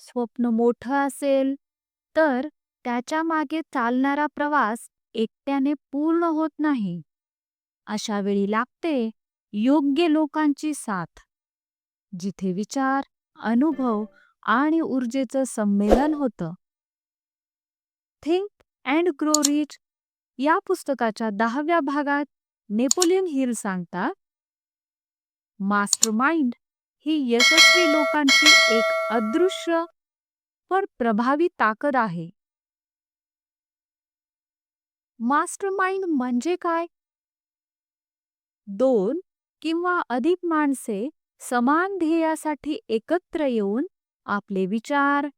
स्वप्न मोठं असेल तर त्याच्यामागे चालणारा प्रवास एकट्याने पूर्ण होत नाही. अशा वेळी लागते योग्य लोकांची साथ. जिथे विचार, अनुभव आणि ऊर्जेचं संमेलन होतं. थिंक अँड ग्रो रिच या पुस्तकाच्या दहाव्या भागात नेपोलियन हिल सांगतात मास्टर माइंड ही यशस्वी लोकांची एक अदृश्य पण प्रभावी ताकद आहे. मास्टरमाइंड म्हणजे काय? दोन किंवा अधिक माणसे समान ध्येयासाठी एकत्र येऊन आपले विचार,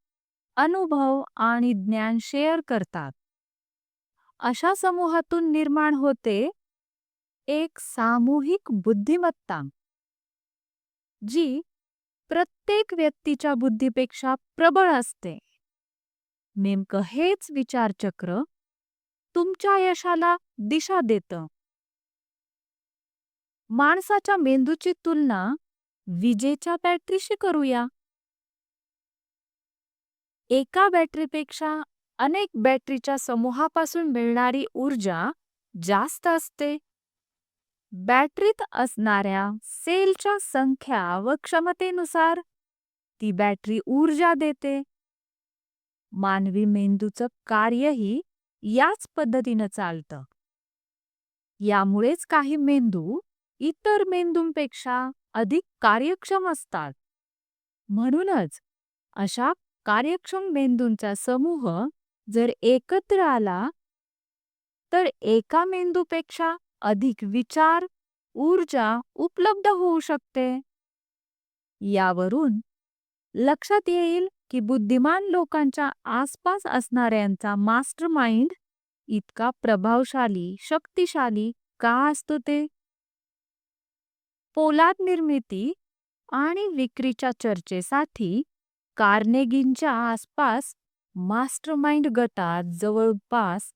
अनुभव आणि ज्ञान शेअर करतात. अशा समूहातून निर्माण होते एक सामूहिक बुद्धिमत्ता जी प्रत्येक व्यक्तीच्या बुद्धीपेक्षा प्रबळ असते. नेमकं हेच विचारचक्र तुमच्या यशाला दिशा देतं. माणसाच्या मेंदूची तुलना विजेच्या बॅटरीशी करूया. एका बॅटरीपेक्षा अनेक बॅटरीच्या समूहापासून मिळणारी ऊर्जा जास्त असते. बॅटरीत असणाऱ्या सेलच्या संख्या व क्षमतेनुसार ती बॅटरी ऊर्जा देते. मानवी मेंदूचं कार्यही याच पद्धतीनं चालतं. यामुळेच काही मेंदू इतर मेंदूंपेक्षा अधिक कार्यक्षम असतात. म्हणूनच अशा कार्यक्षम मेंदूंचा समूह जर एकत्र आला तर एका मेंदूपेक्षा अधिक विचार, ऊर्जा उपलब्ध होऊ शकते. यावरून लक्षात येईल की बुद्धिमान लोकांच्या आसपास असणाऱ्यांचा मास्टर माइंड इतका प्रभावशाली, शक्तिशाली का असतो ते? पोलाद निर्मिती आणि विक्रीच्या चर्चेसाठी कार्नेगींच्या आसपास मास्टरमाइंड गटात जवळपास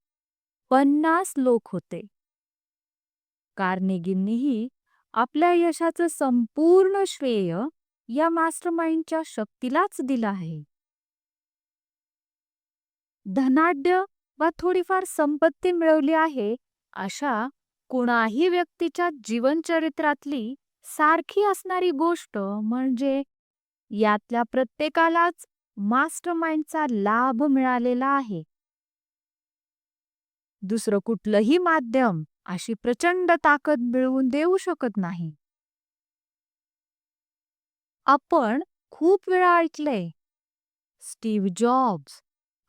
पन्नास लोक होते. कार्नेगींनीही आपल्या यशाचं संपूर्ण श्रेय या मास्टरमाइंडच्या शक्तीलाच दिलं आहे. धनाढ्य वा थोडीफार संपत्ती मिळवली आहे अशा कोणाही व्यक्तीच्या जीवनचरित्रातली सारखी असणारी गोष्ट म्हणजे यातल्या प्रत्येकालाच मास्टरमाइंडचा लाभ मिळालेला आहे. दुसरं कुठलंही माध्यम अशी प्रचंड ताकद मिळवून देऊ शकत नाही. आपण खूप वेळा ऐकलंय स्टीव्ह जॉब्स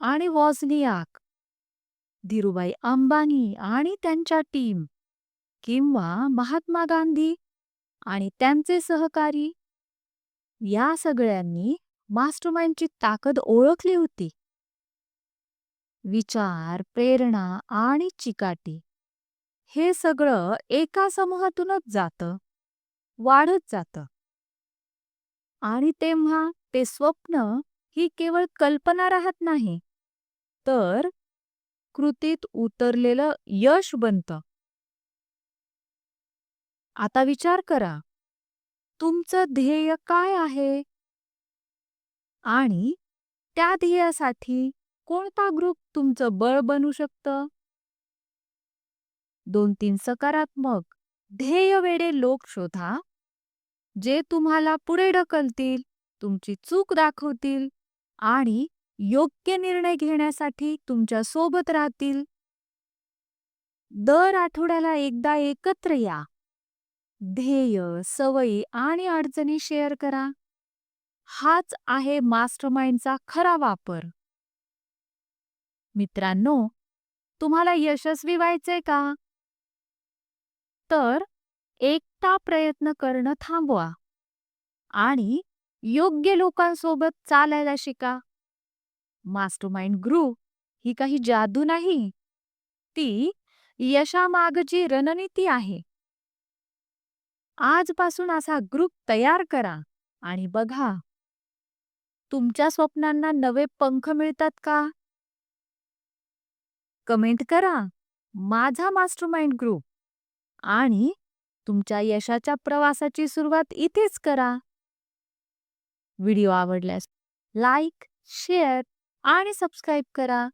आणि वॉझनियाक, धीरूभाई अंबानी आणि त्यांच्या टीम किंवा महात्मा गांधी आणि त्यांचे सहकारी या सगळ्यांनी मास्टरमाइंडची ताकद ओळखली होती. विचार, प्रेरणा आणि चिकाटी हे सगळं एका समूहातूनच जातं, वाढत जातं. आणि तेव्हा ते स्वप्न ही केवळ कल्पना राहत नाही, तर कृतीत उतरलेलं यश बनतं. आता विचार करा, तुमचं ध्येय काय आहे? आणि त्या ध्येयासाठी कोणता ग्रुप तुमचं बळ बनू शकतं? दोन तीन सकारात्मक, ध्येय वेडे लोक शोधा, जे तुम्हाला पुढे ढकलतील, तुमची चूक दाखवतील आणि योग्य निर्णय घेण्यासाठी तुमच्यासोबत राहतील. दर आठवड्याला एकदा एकत्र या. ध्येय, सवयी आणि अडचणी शेअर करा. हाच आहे मास्टरमाइंडचा खरा वापर. मित्रांनो, तुम्हाला यशस्वी व्हायचंय का? तर एकटा प्रयत्न करणं थांबवा आणि योग्य लोकांसोबत चालायला शिका. मास्टरमाइंड ग्रुप ही काही जादू नाही, ती यशामागची रणनीती आहे. आजपासून असा ग्रुप तयार करा आणि बघा तुमच्या स्वप्नांना नवे पंख मिळतात का? कमेंट करा माझा मास्टरमाइंड ग्रुप आणि तुमच्या यशाच्या प्रवासाची सुरुवात इथेच करा. व्हिडिओ आवडल्यास लाईक शेअर आणि सबस्क्राईब करा